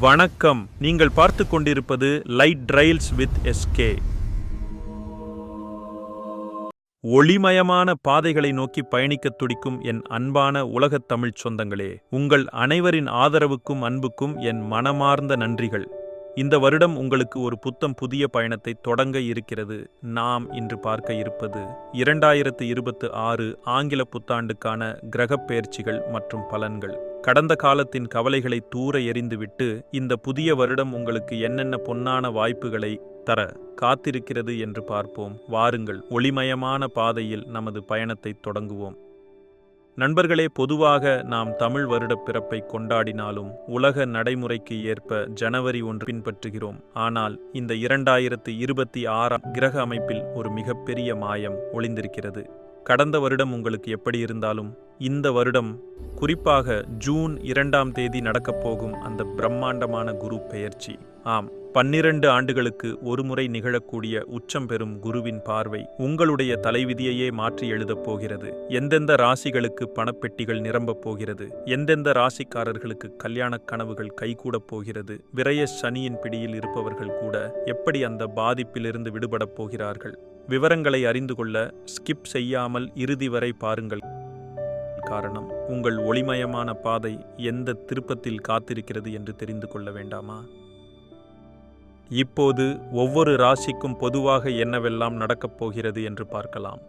வணக்கம். நீங்கள் பார்த்து கொண்டிருப்பது லைட் ட்ரைல்ஸ் வித் எஸ்கே ஒளிமயமான பாதைகளை நோக்கி பயணிக்கத் துடிக்கும் என் அன்பான உலகத் தமிழ்ச் சொந்தங்களே உங்கள் அனைவரின் ஆதரவுக்கும் அன்புக்கும் என் மனமார்ந்த நன்றிகள். இந்த வருடம் உங்களுக்கு ஒரு புத்தம் புதிய பயணத்தை தொடங்க இருக்கிறது. நாம் இன்று பார்க்க இருப்பது இரண்டாயிரத்து இருபத்து ஆறு ஆங்கில புத்தாண்டுக்கான கிரகப் பெயர்ச்சிகள் மற்றும் பலன்கள். கடந்த காலத்தின் கவலைகளை தூர எறிந்துவிட்டு இந்த புதிய வருடம் உங்களுக்கு என்னென்ன பொன்னான வாய்ப்புகளை தர காத்திருக்கிறது என்று பார்ப்போம். வாருங்கள் ஒளிமயமான பாதையில் நமது பயணத்தை தொடங்குவோம். நண்பர்களே பொதுவாக நாம் தமிழ் வருடப் பிறப்பை கொண்டாடினாலும் உலக நடைமுறைக்கு ஏற்ப ஜனவரி ஒன்று பின்பற்றுகிறோம். ஆனால் இந்த இரண்டாயிரத்து இருபத்தி ஆறாம் கிரக அமைப்பில் ஒரு மிகப்பெரிய மாயம் ஒளிந்திருக்கிறது. கடந்த வருடம் உங்களுக்கு எப்படி இருந்தாலும் இந்த வருடம் குறிப்பாக ஜூன் இரண்டாம் தேதி நடக்கப் போகும் அந்த பிரம்மாண்டமான குரு பெயர்ச்சி. ஆம் பன்னிரண்டு ஆண்டுகளுக்கு ஒருமுறை நிகழக்கூடிய உச்சம் பெறும் குருவின் பார்வை உங்களுடைய தலைவிதியையே மாற்றி எழுதப் போகிறது. எந்தெந்த ராசிகளுக்கு பணப்பெட்டிகள் நிரம்பப் போகிறது? எந்தெந்த ராசிக்காரர்களுக்கு கல்யாணக் கனவுகள் கைகூடப் போகிறது? விரய சனியின் பிடியில் இருப்பவர்கள் கூட எப்படி அந்த பாதிப்பிலிருந்து விடுபடப் போகிறார்கள்? விவரங்களை அறிந்து கொள்ள ஸ்கிப் செய்யாமல் இறுதி வரை பாருங்கள். காரணம் உங்கள் ஒளிமயமான பாதை எந்த திருப்பத்தில் காத்திருக்கிறது என்று தெரிந்து கொள்ள வேண்டாமா? இப்போது ஒவ்வொரு ராசிக்கும் பொதுவாக என்னவெல்லாம் நடக்கப் போகிறது என்று பார்க்கலாம்.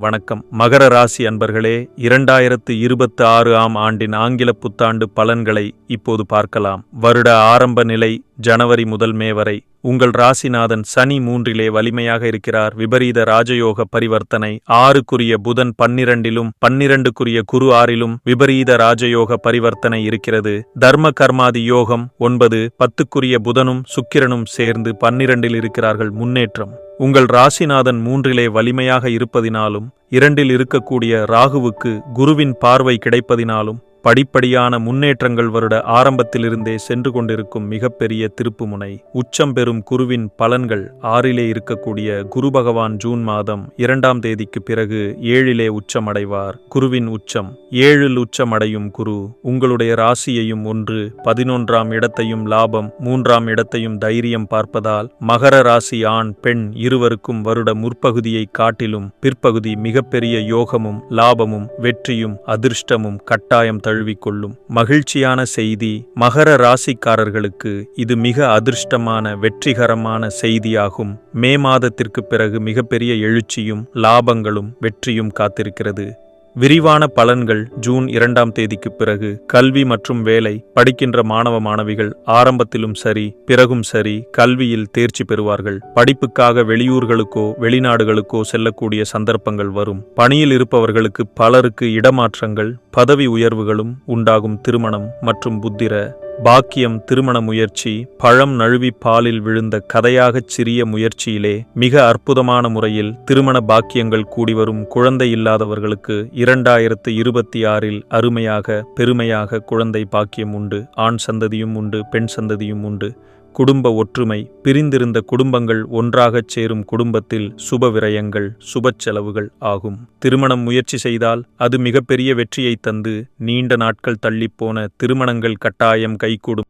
வணக்கம். மகர ராசி அன்பர்களே இரண்டாயிரத்து இருபத்தி ஆறு ஆம் ஆண்டின் ஆங்கில புத்தாண்டு பலன்களை இப்போது பார்க்கலாம். வருட ஆரம்ப நிலை ஜனவரி முதல் மே வரை உங்கள் ராசிநாதன் சனி மூன்றிலே வலிமையாக இருக்கிறார். விபரீத ராஜயோக பரிவர்த்தனை ஆறுக்குரிய புதன் பன்னிரண்டிலும் பன்னிரண்டுக்குரிய குரு ஆறிலும் விபரீத ராஜயோக பரிவர்த்தனை இருக்கிறது. தர்ம கர்மாதி யோகம் ஒன்பது பத்துக்குரிய புதனும் சுக்கிரனும் சேர்ந்து பன்னிரண்டில் இருக்கிறார்கள். முன்னேற்றம். உங்கள் ராசிநாதன் மூன்றிலே வலிமையாக இருப்பதினாலும் இரண்டில் இருக்கக்கூடிய ராகுவுக்கு குருவின் பார்வை கிடைப்பதினாலும் படிப்படியான முன்னேற்றங்கள் வருட ஆரம்பத்திலிருந்தே சென்று கொண்டிருக்கும் மிகப்பெரிய திருப்புமுனை உச்சம் பெறும் குருவின் பலன்கள் ஆறிலே இருக்கக்கூடிய குரு பகவான் ஜூன் மாதம் இரண்டாம் தேதிக்கு பிறகு ஏழிலே உச்சமடைவார். குருவின் உச்சம் ஏழில் உச்சமடையும் குரு உங்களுடைய ராசியையும் ஒன்று பதினொன்றாம் இடத்தையும் லாபம் மூன்றாம் இடத்தையும் தைரியம் பார்ப்பதால் மகர ராசி ஆண் பெண் இருவருக்கும் வருட முற்பகுதியை காட்டிலும் பிற்பகுதி மிகப்பெரிய யோகமும் லாபமும் வெற்றியும் அதிர்ஷ்டமும் கட்டாயம் தழு தழுவிக்கொள்ளும் மகிழ்ச்சியான செய்தி மகர ராசிக்காரர்களுக்கு இது மிக அதிர்ஷ்டமான வெற்றிகரமான செய்தியாகும். மே மாதத்திற்கு பிறகு மிகப்பெரிய எழுச்சியும் லாபங்களும் வெற்றியும் காத்திருக்கிறது. விரிவான பலன்கள் ஜூன் இரண்டாம் தேதிக்கு பிறகு கல்வி மற்றும் வேலை படிக்கின்ற மாணவ மாணவிகள் ஆரம்பத்திலும் சரி பிறகும் சரி கல்வியில் தேர்ச்சி பெறுவார்கள். படிப்புக்காக வெளியூர்களுக்கோ வெளிநாடுகளுக்கோ செல்லக்கூடிய சந்தர்ப்பங்கள் வரும். பணியில் இருப்பவர்களுக்கு பலருக்கு இடமாற்றங்கள் பதவி உயர்வுகளும் உண்டாகும் திருமணம் மற்றும் புத்திர பாக்கியம் திருமண முயற்சி பழம் நழுவி பாலில் விழுந்த கதையாகச் சிறிய முயற்சியிலே மிக அற்புதமான முறையில் திருமண பாக்கியங்கள் கூடிவரும் குழந்தை இல்லாதவர்களுக்கு இரண்டாயிரத்து இருபத்தி ஆறில் அருமையாக பெருமையாக குழந்தை பாக்கியம் உண்டு ஆண் சந்ததியும் உண்டு பெண் சந்ததியும் உண்டு. குடும்ப ஒற்றுமை பிரிந்திருந்த குடும்பங்கள் ஒன்றாகச் சேரும் குடும்பத்தில் சுப விரயங்கள் சுப செலவுகள் ஆகும். திருமணம் முயற்சி செய்தால் அது மிகப்பெரிய வெற்றியை தந்து நீண்ட நாட்கள் தள்ளிப்போன திருமணங்கள் கட்டாயம் கைகூடும்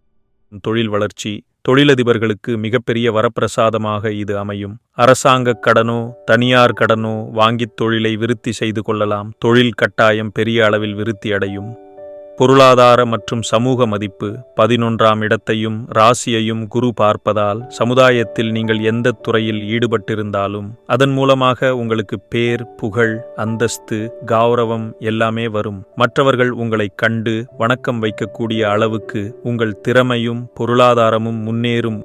தொழில் வளர்ச்சி. தொழிலதிபர்களுக்கு மிகப்பெரிய வரப்பிரசாதமாக இது அமையும். அரசாங்க கடனோ தனியார் கடனோ வாங்கித் தொழிலை விருத்தி செய்து கொள்ளலாம். தொழில் கட்டாயம் பெரிய அளவில் விருத்தி அடையும். பொருளாதார மற்றும் சமூக மதிப்பு பதினொன்றாம் இடத்தையும் ராசியையும் குரு பார்ப்பதால் சமுதாயத்தில் நீங்கள் எந்த துறையில் ஈடுபட்டிருந்தாலும் அதன் மூலமாக உங்களுக்கு பேர் புகழ் அந்தஸ்து கௌரவம் எல்லாமே வரும். மற்றவர்கள் உங்களை கண்டு வணக்கம் வைக்கக்கூடிய அளவுக்கு உங்கள் திறமையும் பொருளாதாரமும் முன்னேறும்.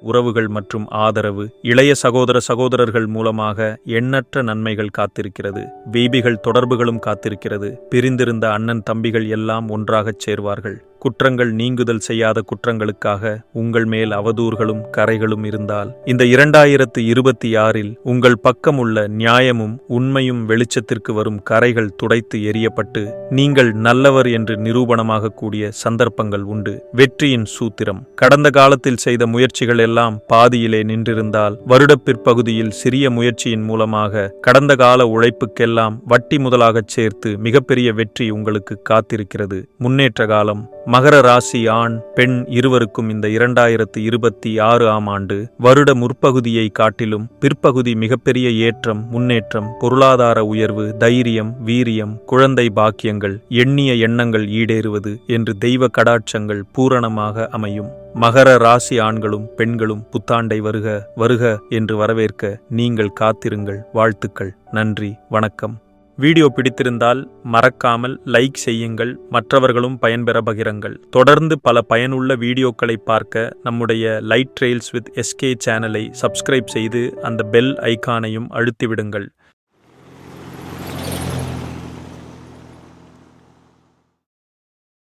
உறவுகள் மற்றும் ஆதரவு இளைய சகோதர சகோதரர்கள் மூலமாக எண்ணற்ற நன்மைகள் காத்திருக்கிறது. வீபிகள் தொடர்புகளும் காத்திருக்கிறது. பிரிந்திருந்த அண்ணன் தம்பிகள் எல்லாம் ஒன்றாகச் சேர்வார்கள். குற்றங்கள் நீங்குதல் செய்யாத குற்றங்களுக்காக உங்கள் மேல் அவதூறுகளும் கரைகளும் இருந்தால் இந்த இரண்டாயிரத்து இருபத்தி ஆறில் உங்கள் பக்கம் உள்ள நியாயமும் உண்மையும் வெளிச்சத்திற்கு வரும் கரைகள் துடைத்து எரியப்பட்டு நீங்கள் நல்லவர் என்று நிரூபணமாக கூடிய சந்தர்ப்பங்கள் உண்டு. வெற்றியின் சூத்திரம். கடந்த காலத்தில் செய்த முயற்சிகள் எல்லாம் பாதியிலே நின்றிருந்தால் வருடப்பிற்பகுதியில் சிறிய முயற்சியின் மூலமாக கடந்த கால உழைப்புக்கெல்லாம் வட்டி முதலாகச் சேர்த்து மிகப்பெரிய வெற்றி உங்களுக்கு காத்திருக்கிறது. முன்னேற்ற காலம். மகர ராசி ஆண் பெண் இருவருக்கும் இந்த இரண்டாயிரத்து இருபத்தி ஆறு ஆம் ஆண்டு வருட முற்பகுதியை காட்டிலும் பிற்பகுதி மிகப்பெரிய ஏற்றம் முன்னேற்றம் பொருளாதார உயர்வு தைரியம் வீரியம் குழந்தை பாக்கியங்கள் எண்ணிய எண்ணங்கள் ஈடேறுவது என்று தெய்வ கடாட்சங்கள் பூரணமாக அமையும். மகர ராசி ஆண்களும் பெண்களும் புத்தாண்டை வருக வருக என்று வரவேற்க நீங்கள் காத்திருங்கள். வாழ்த்துக்கள். நன்றி. வணக்கம். வீடியோ பிடித்திருந்தால் மறக்காமல் லைக் செய்யுங்கள் மற்றவர்களும் பயன்பெற பகிரங்கள். தொடர்ந்து பல பயனுள்ள வீடியோக்களை பார்க்க நம்முடைய லைட் ட்ரெயில்ஸ் வித் எஸ்கே சேனலை சப்ஸ்கிரைப் செய்து அந்த பெல் ஐகானையும் அழுத்திவிடுங்கள்.